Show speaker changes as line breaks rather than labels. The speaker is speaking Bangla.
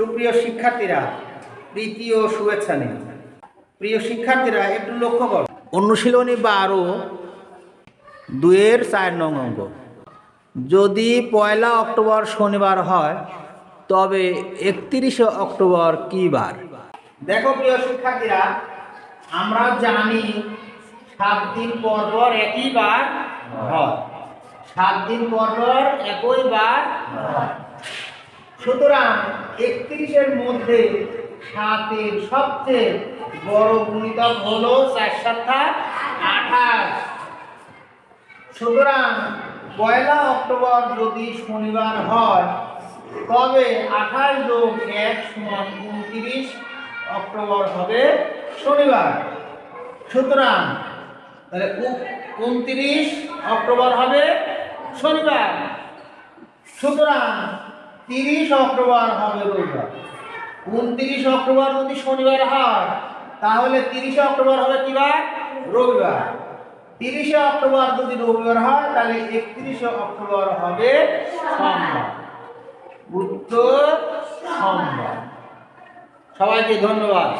সুপ্রিয় শিক্ষার্থীরা, প্রীতি ও শুভেচ্ছা নিন। প্রিয় শিক্ষার্থীরা, একটু লক্ষ্য কর। অনুশীলনী বারো দুয়ের চার নং অঙ্ক। যদি পয়লা অক্টোবর শনিবার হয়, তবে একত্রিশে অক্টোবর কি বার দেখো প্রিয় শিক্ষার্থীরা আমরা জানি সাত দিন পর পর একই বার হয়। সাত দিন পর পর একই বার হয়। সুতরাং একত্রিশের মধ্যে সাতের সবচেয়ে বড় গুণিতক হলো চার সাতটা আঠাশ। সুতরাং পয়লা অক্টোবর যদি শনিবার হয়, তবে আঠাশ যোগ এক সমান উনত্রিশ অক্টোবর হবে শনিবার। সুতরাং তাহলে উনত্রিশ অক্টোবর হবে শনিবার। সুতরাং তিরিশ অক্টোবর হবে রবিবার উনত্রিশ অক্টোবর যদি শনিবার হয়, তাহলে তিরিশে অক্টোবর হবে কি বার রবিবার। তিরিশে অক্টোবর যদি রবিবার হয়, তাহলে একত্রিশে অক্টোবর হবে সোমবার। উত্তর সোমবার। সবাইকে ধন্যবাদ।